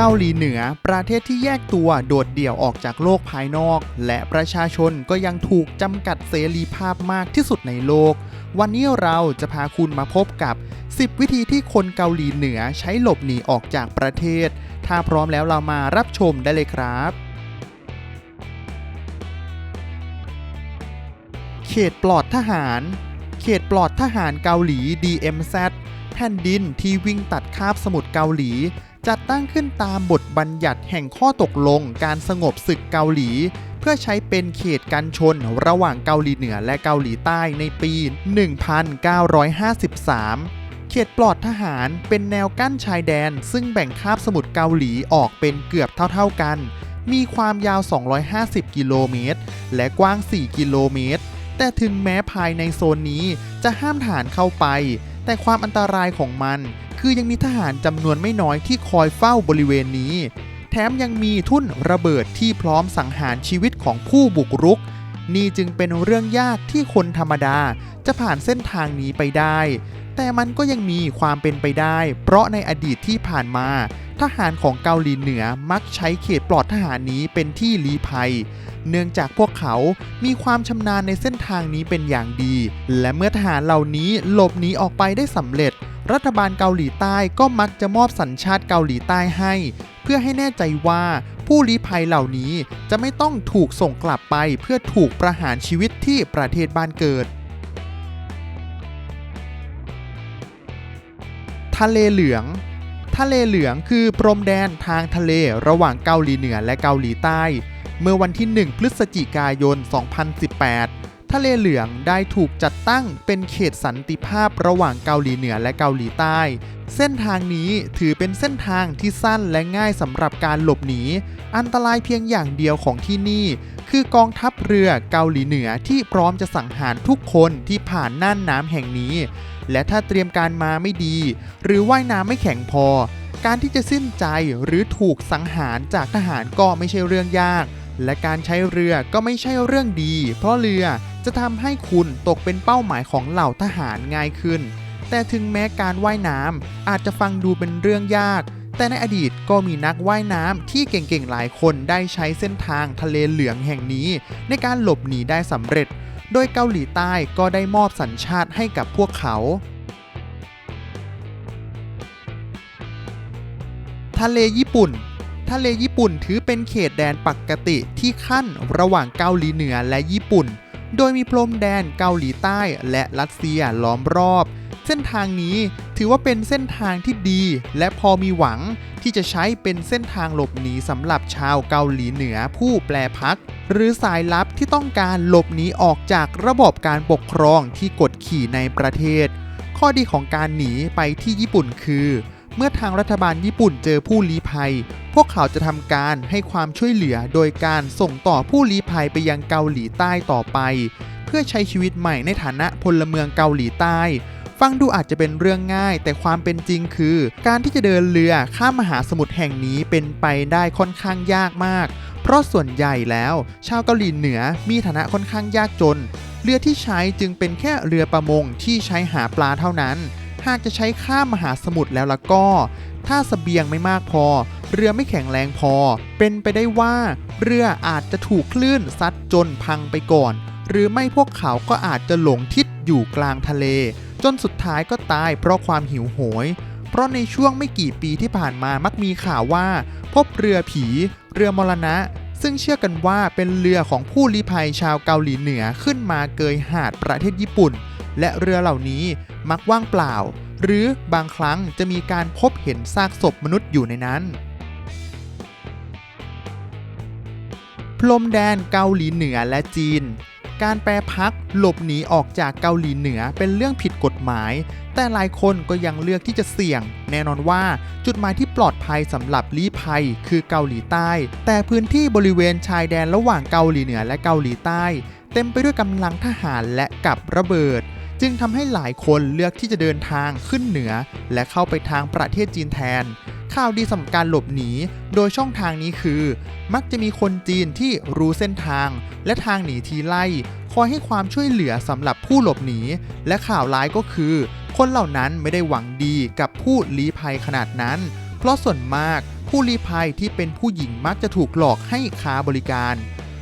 เกาหลีเหนือ ประเทศที่แยกตัวโดดเดี่ยวออกจากโลกภายนอก และประชาชนก็ยังถูกจำกัดเสรีภาพมากที่สุดในโลก วันนี้เราจะพาคุณมาพบกับ 10 วิธีที่คนเกาหลีเหนือใช้หลบหนีออกจากประเทศ ถ้าพร้อมแล้วเรามารับชมได้เลยครับเขตปลอดทหาร เขตปลอดทหารเกาหลี DMZ แผ่นดินที่วิ่งตัดคาบสมุทรเกาหลี จัดตั้งขึ้นตามบทบัญญัติแห่งข้อตกลงการสงบศึกเกาหลี เพื่อใช้เป็นเขตกันชนระหว่างเกาหลีเหนือและเกาหลีใต้ในปี 1953เขตปลอดทหารเป็นแนวกั้นชายแดน ซึ่งแบ่งคาบสมุทรเกาหลีออกเป็นเกือบเท่าๆกัน มีความยาว 250 กิโลเมตร และกว้าง 4 กิโลเมตร แต่ถึงแม้ภายในโซนนี้จะห้ามทหารเข้าไป แต่ความอันตรายของมัน คือยังมีทหารจำนวนไม่น้อยที่คอยเฝ้าบริเวณนี้ แถมยังมีทุ่นระเบิดที่พร้อมสังหารชีวิตของผู้บุกรุก นี่จึงเป็นเรื่องยากที่คนธรรมดาจะผ่านเส้นทางนี้ไปได้ แต่มันก็ยังมีความเป็นไปได้ เพราะในอดีตที่ผ่านมา ทหารของเกาหลีเหนือมักใช้เขตปลอดทหารนี้เป็นที่ลี้ภัย เนื่องจากพวกเขามีความชำนาญในเส้นทางนี้เป็นอย่างดี และเมื่อทหารเหล่านี้หลบหนีออกไปได้สำเร็จ รัฐบาลเกาหลีใต้ก็มักจะมอบสัญชาติเกาหลีใต้ให้ เพื่อให้แน่ใจว่าผู้ลี้ภัยเหล่านี้จะไม่ต้องถูกส่งกลับไปเพื่อถูกประหารชีวิตที่ประเทศบ้านเกิดทะเลเหลือง ทะเลเหลืองคือพรมแดนทางทะเลระหว่างเกาหลีเหนือและเกาหลีใต้ เมื่อวันที่ 1 พฤศจิกายน 2018 ทะเลเหลืองได้ถูกจัดตั้งเป็นเขตสันติภาพระหว่างเกาหลีเหนือและเกาหลีใต้ เส้นทางนี้ถือเป็นเส้นทางที่สั้นและง่ายสำหรับการหลบหนี อันตรายเพียงอย่างเดียวของที่นี่ คือกองทัพเรือเกาหลีเหนือที่พร้อมจะสังหารทุกคนที่ผ่านน่านน้ำแห่งนี้ และถ้าเตรียมการมาไม่ดี หรือว่ายน้ำไม่แข็งพอ การที่จะสิ้นใจหรือถูกสังหารจากทหารก็ไม่ใช่เรื่องยาก และการใช้เรือก็ไม่ใช่เรื่องดี เพราะเรือจะทำให้คุณตกเป็นเป้าหมายของเหล่าทหารง่ายขึ้น แต่ถึงแม้การว่ายน้ำอาจจะฟังดูเป็นเรื่องยากแต่ในอดีตก็มีนักว่ายน้ำที่เก่งๆ หลายคนได้ใช้เส้นทางทะเลเหลืองแห่งนี้ ในการหลบหนีได้สำเร็จ โดยเกาหลีใต้ก็ได้มอบสัญชาติให้กับพวกเขาทะเลญี่ปุ่น ทะเลญี่ปุ่นถือเป็นเขตแดนปกติที่ขั้นระหว่างเกาหลีเหนือและญี่ปุ่น โดยมีพรมแดนเกาหลีใต้และรัสเซียล้อมรอบ เส้นทางนี้ถือว่าเป็นเส้นทางที่ดี และพอมีหวังที่จะใช้เป็นเส้นทางหลบหนีสำหรับชาวเกาหลีเหนือผู้แปลพัก หรือสายลับที่ต้องการหลบหนีออกจากระบบการปกครองที่กดขี่ในประเทศ ข้อดีของการหนีไปที่ญี่ปุ่นคือ เมื่อทางรัฐบาลญี่ปุ่นเจอผู้ลี้ภัย พวกเขาจะทำการให้ความช่วยเหลือโดยการส่งต่อผู้ลี้ภัยไปยังเกาหลีใต้ต่อไป เพื่อใช้ชีวิตใหม่ในฐานะพลเมืองเกาหลีใต้ ฟังดูอาจจะเป็นเรื่องง่าย แต่ความเป็นจริงคือ การที่จะเดินเรือข้ามมหาสมุทรแห่งนี้เป็นไปได้ค่อนข้างยากมาก เพราะส่วนใหญ่แล้ว ชาวเกาหลีเหนือมีฐานะค่อนข้างยากจน เรือที่ใช้จึงเป็นแค่เรือประมงที่ใช้หาปลาเท่านั้น หากจะใช้ข้ามมหาสมุทรแล้วล่ะก็ ถ้าสเสบียงไม่มากพอ เรือไม่แข็งแรงพอ เป็นไปได้ว่า เรืออาจจะถูกคลื่นซัดจนพังไปก่อน หรือไม่พวกเขาก็อาจจะหลงทิศอยู่กลางทะเล จนสุดท้ายก็ตายเพราะความหิวโหย เพราะในช่วงไม่กี่ปีที่ผ่านมามักมีข่าวว่า พบเรือผี เรือมรณะ ซึ่งเชื่อกันว่าเป็นเรือของผู้ลี้ภัยชาวเกาหลีเหนือขึ้นมาเกยหาดประเทศญี่ปุ่น และเรือเหล่านี้มักว่างเปล่า หรือบางครั้งจะมีการพบเห็นซากศพมนุษย์อยู่ในนั้นพรมแดนเกาหลีเหนือและจีน การแปรพักหลบหนีออกจากเกาหลีเหนือเป็นเรื่องผิดกฎหมาย แต่หลายคนก็ยังเลือกที่จะเสี่ยง แน่นอนว่าจุดหมายที่ปลอดภัยสำหรับลี้ภัยคือเกาหลีใต้ แต่พื้นที่บริเวณชายแดนระหว่างเกาหลีเหนือและเกาหลีใต้ เต็มไปด้วยกำลังทหารและกับระเบิด จึงทำให้หลายคนเลือกที่จะเดินทางขึ้นเหนือ และเข้าไปทางประเทศจีนแทน ข่าวดีสำหรับการหลบหนี โดยช่องทางนี้คือ มักจะมีคนจีนที่รู้เส้นทาง และทางหนีทีไล่ คอยให้ความช่วยเหลือสำหรับผู้หลบหนี และข่าวร้ายก็คือ คนเหล่านั้นไม่ได้หวังดีกับผู้ลี้ภัยขนาดนั้น เพราะส่วนมากผู้ลี้ภัยที่เป็นผู้หญิงมักจะถูกหลอกให้ค้าบริการ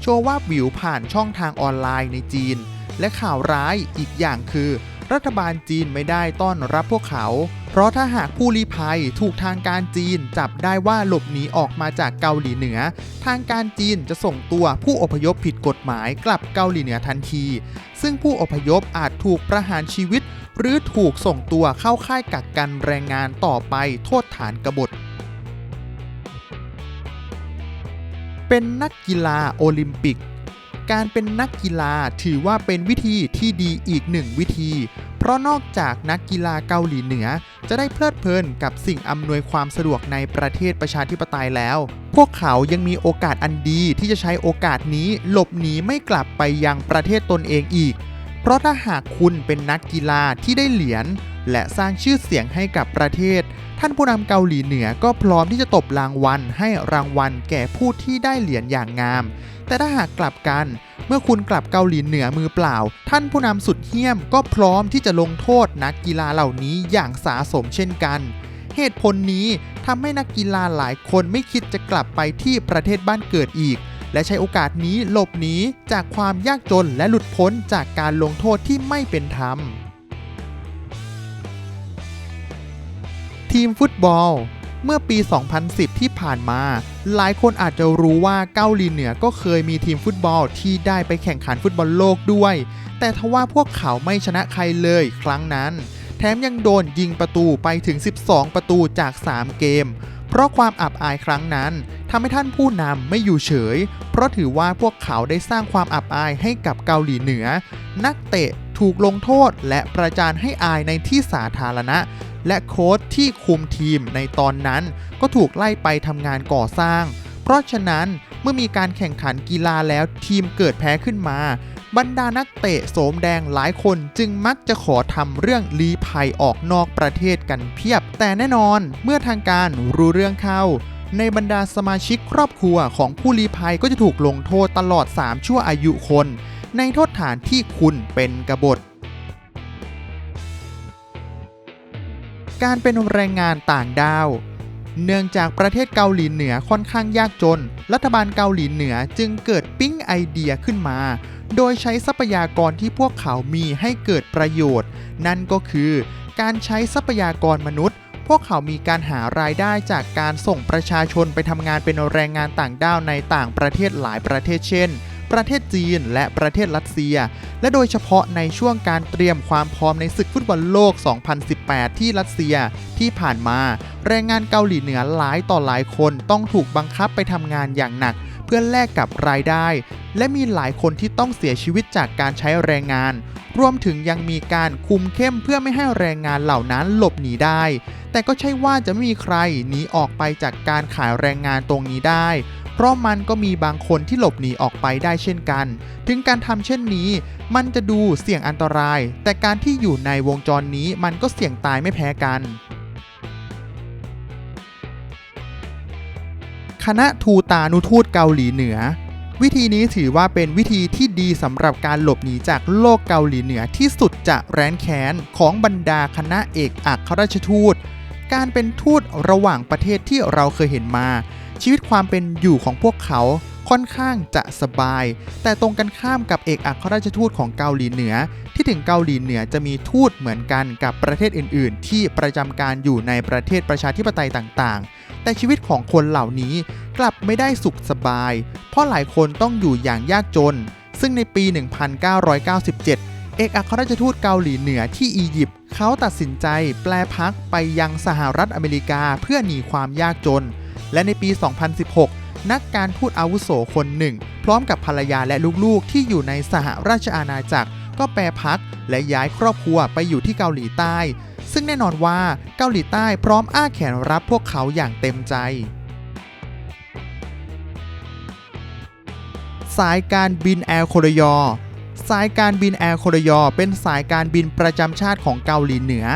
โชว์ว่าวิวผ่านช่องทางออนไลน์ในจีน และข่าวร้ายอีกอย่างคือ รัฐบาลจีนไม่ได้ต้อนรับพวกเขา เพราะถ้าหากผู้ลี้ภัยถูกทางการจีนจับได้ว่าหลบหนีออกมาจากเกาหลีเหนือ ทางการจีนจะส่งตัวผู้อพยพผิดกฎหมายกลับเกาหลีเหนือทันที ซึ่งผู้อพยพอาจถูกประหารชีวิต หรือถูกส่งตัวเข้าค่ายกักกันแรงงานต่อไปโทษฐานกบฏเป็นนักกีฬาโอลิมปิก การเป็นนักกีฬาถือว่าเป็นวิธีที่ดีอีกหนึ่งวิธี เพราะนอกจากนักกีฬาเกาหลีเหนือ จะได้เพลิดเพลินกับสิ่งอำนวยความสะดวกในประเทศประชาธิปไตยแล้ว พวกเขายังมีโอกาสอันดีที่จะใช้โอกาสนี้หลบหนีไม่กลับไปยังประเทศตนเองอีก เพราะถ้าหากคุณเป็นนักกีฬาที่ได้เหรียญและสร้างชื่อเสียงให้กับประเทศ ท่านผู้นำเกาหลีเหนือก็พร้อมที่จะตบรางวัลให้รางวัลแก่ผู้ที่ได้เหรียญอย่างงาม แต่ถ้าหากกลับกัน เมื่อคุณกลับเกาหลีเหนือมือเปล่า ท่านผู้นำสุดเหี้ยมก็พร้อมที่จะลงโทษนักกีฬาเหล่านี้อย่างสาสมเช่นกัน เหตุผลนี้ทำให้นักกีฬาหลายคนไม่คิดจะกลับไปที่ประเทศบ้านเกิดอีก และใช้โอกาสนี้หลบหนีจากความยากจนและหลุดพ้นจากการลงโทษที่ไม่เป็นธรรมทีมฟุตบอล เมื่อปี 2010 ที่ผ่านมา หลายคนอาจจะรู้ว่าเกาหลีเหนือก็เคยมีทีมฟุตบอลที่ได้ไปแข่งขันฟุตบอลโลกด้วย แต่ทว่าพวกเขาไม่ชนะใครเลยครั้งนั้น แถมยังโดนยิงประตูไปถึง 12 ประตูจาก 3 เกม เพราะความอับอายครั้งนั้นทำให้ท่านผู้นำไม่อยู่เฉย เพราะถือว่าพวกเขาได้สร้างความอับอายให้กับเกาหลีเหนือ นักเตะถูกลงโทษและประจานให้อายในที่สาธารณะ และโค้ชที่คุมทีมในตอนนั้นก็ถูกไล่ไปทำงานก่อสร้าง เพราะฉะนั้นเมื่อมีการแข่งขันกีฬาแล้วทีมเกิดแพ้ขึ้นมา บรรดานักเตะโสมแดงหลายคนจึงมักจะขอทำเรื่องลี้ภัยออกนอกประเทศกันเพียบ แต่แน่นอนเมื่อทางการรู้เรื่องเข้า ในบรรดาสมาชิกครอบครัวของผู้ลี้ภัยก็จะถูกลงโทษตลอด 3 ชั่วอายุคน ในโทษฐานที่คุณเป็นกบฏ การเป็นแรงงานต่างด้าว เนื่องจากประเทศเกาหลีเหนือค่อนข้างยากจน รัฐบาลเกาหลีเหนือจึงเกิดปิ๊งไอเดียขึ้นมา โดยใช้ทรัพยากรที่พวกเขามีให้เกิดประโยชน์ นั่นก็คือการใช้ทรัพยากรมนุษย์ พวกเขามีการหารายได้จากการส่งประชาชนไปทำงานเป็นแรงงานต่างด้าวในต่างประเทศหลายประเทศเช่น ประเทศจีน และประเทศรัสเซีย และโดยเฉพาะในช่วงการเตรียมความพร้อมในศึกฟุตบอลโลก 2018 ที่รัสเซียที่ผ่านมา แรงงานเกาหลีเหนือหลายต่อหลายคนต้องถูกบังคับไปทำงานอย่างหนัก เพื่อแลกกับรายได้ และมีหลายคนที่ต้องเสียชีวิตจากการใช้แรงงาน รวมถึงยังมีการคุมเข้มเพื่อไม่ให้แรงงานเหล่านั้นหลบหนีได้ แต่ก็ใช่ว่าจะไม่มีใครหนีออกไปจากการขายแรงงานตรงนี้ได้ ราะมันก็มีบางคนที่หลบหนีออกไปได้เช่นกัน ถึงการทำเช่นนี้ มันจะดูเสี่ยงอันตราย แต่การที่อยู่ในวงจรนี้มันก็เสี่ยงตายไม่แพ้กันคณะทูตานุทูตเกาหลีเหนือ วิธีนี้ถือว่าเป็นวิธีที่ดีสำหรับการหลบหนีจากโลกเกาหลีเหนือที่สุดจะแร้นแค้นของบรรดาคณะเอกอัครราชทูต การเป็นทูตระหว่างประเทศที่เราเคยเห็นมา ชีวิตความเป็นอยู่ของพวกเขาค่อนข้างจะสบาย แต่ตรงกันข้ามกับเอกอัครราชทูตของเกาหลีเหนือ ที่ถึงเกาหลีเหนือจะมีทูตเหมือนกันกับประเทศอื่น ๆ ที่ประจำการอยู่ในประเทศประชาธิปไตยต่าง ๆ แต่ชีวิตของคนเหล่านี้กลับไม่ได้สุขสบาย เพราะหลายคนต้องอยู่อย่างยากจน ซึ่งในปี 1997 เอกอัครราชทูตเกาหลีเหนือที่อียิปต์เขาตัดสินใจแปลพักไปยังสหรัฐอเมริกาเพื่อหนีความยากจน และในปี 2016 นักการทูตอาวุโสคนหนึ่ง พร้อมกับภรรยาและลูกๆ ที่อยู่ในสหราชอาณาจักร ก็แปลพักและย้ายครอบครัวไปอยู่ที่เกาหลีใต้ ซึ่งแน่นอนว่าเกาหลีใต้พร้อมอ้าแขนรับพวกเขาอย่างเต็มใจสายการบินแอร์โครยอ สายการบินแอร์โครยอเป็นสายการบินประจำชาติของเกาหลีเหนือ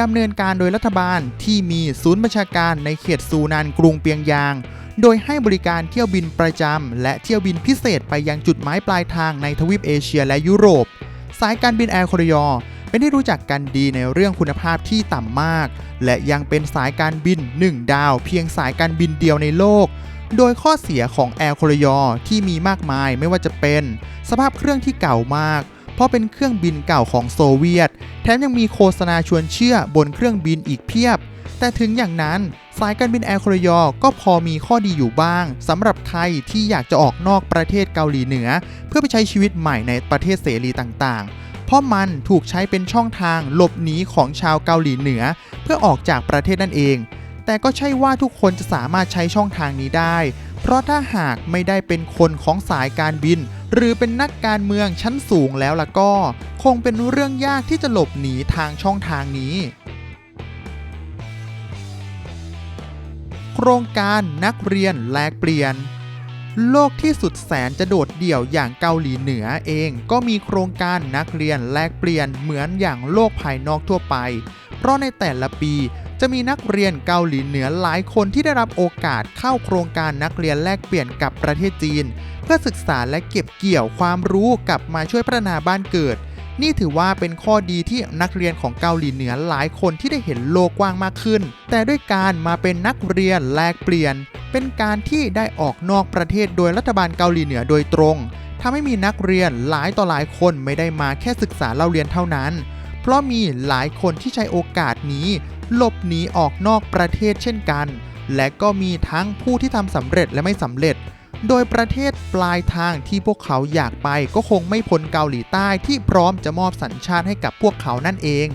ดำเนินการโดยรัฐบาลที่มีศูนย์บัญชาการในเขตซูนานกรุงเปียงยาง โดยให้บริการเที่ยวบินประจำและเที่ยวบินพิเศษไปยังจุดหมายปลายทางในทวีปเอเชียและยุโรป สายการบินแอร์โครยอเป็นที่รู้จักกันดีในเรื่องคุณภาพที่ต่ำมาก และยังเป็นสายการบิน 1 ดาว เพียงสายการบินเดียวในโลก โดยข้อเสียของแอร์โคลยอที่มีมากมายไม่ว่าจะเป็น สภาพเครื่องที่เก่ามาก เพราะเป็นเครื่องบินเก่าของโซเวียต แถมยังมีโฆษณาชวนเชื่อบนเครื่องบินอีกเพียบ แต่ถึงอย่างนั้นสายการบินแอร์โคลยอก็พอมีข้อดีอยู่บ้างสำหรับใครที่อยากจะออกนอกประเทศเกาหลีเหนือ เพื่อไปใช้ชีวิตใหม่ในประเทศเสรีต่างๆเพราะมันถูกใช้เป็นช่องทางหลบหนีของชาวเกาหลีเหนือ เพื่อออกจากประเทศนั่นเอง แต่ก็ใช่ว่าทุกคนจะสามารถใช้ช่องทางนี้ได้ เพราะถ้าหากไม่ได้เป็นคนของสายการบิน หรือเป็นนักการเมืองชั้นสูงแล้วล่ะก็ คงเป็นเรื่องยากที่จะหลบหนีทางช่องทางนี้ โครงการนักเรียนแลกเปลี่ยนโลกที่สุดแสนจะโดดเดี่ยวอย่างเกาหลีเหนือเอง ก็มีโครงการนักเรียนแลกเปลี่ยนเหมือนอย่างโลกภายนอกทั่วไป เพราะในแต่ละปี จะมีนักเรียนเกาหลีเหนือหลายคนที่ได้รับโอกาสเข้าโครงการนักเรียนแลกเปลี่ยนกับประเทศจีน เพื่อศึกษาและเก็บเกี่ยวความรู้กลับมาช่วยพัฒนาบ้านเกิด นี่ถือว่าเป็นข้อดีที่นักเรียนของเกาหลีเหนือหลายคนที่ได้เห็นโลกกว้างมากขึ้น แต่ด้วยการมาเป็นนักเรียนแลกเปลี่ยน เป็นการที่ได้ออกนอกประเทศโดยรัฐบาลเกาหลีเหนือโดยตรงทำให้มีนักเรียนหลายต่อหลายคนไม่ได้มาแค่ศึกษาเล่าเรียนเท่านั้น ราะมีหลายคนที่ใช้โอกาสนี้หลบหนีออกนอกประเทศเช่นกัน และก็มีทั้งผู้ที่ทำสำเร็จและไม่สำเร็จ โดยประเทศปลายทางที่พวกเขาอยากไปก็คงไม่พ้นเกาหลีใต้ที่พร้อมจะมอบสัญชาติให้กับพวกเขานั่นเอง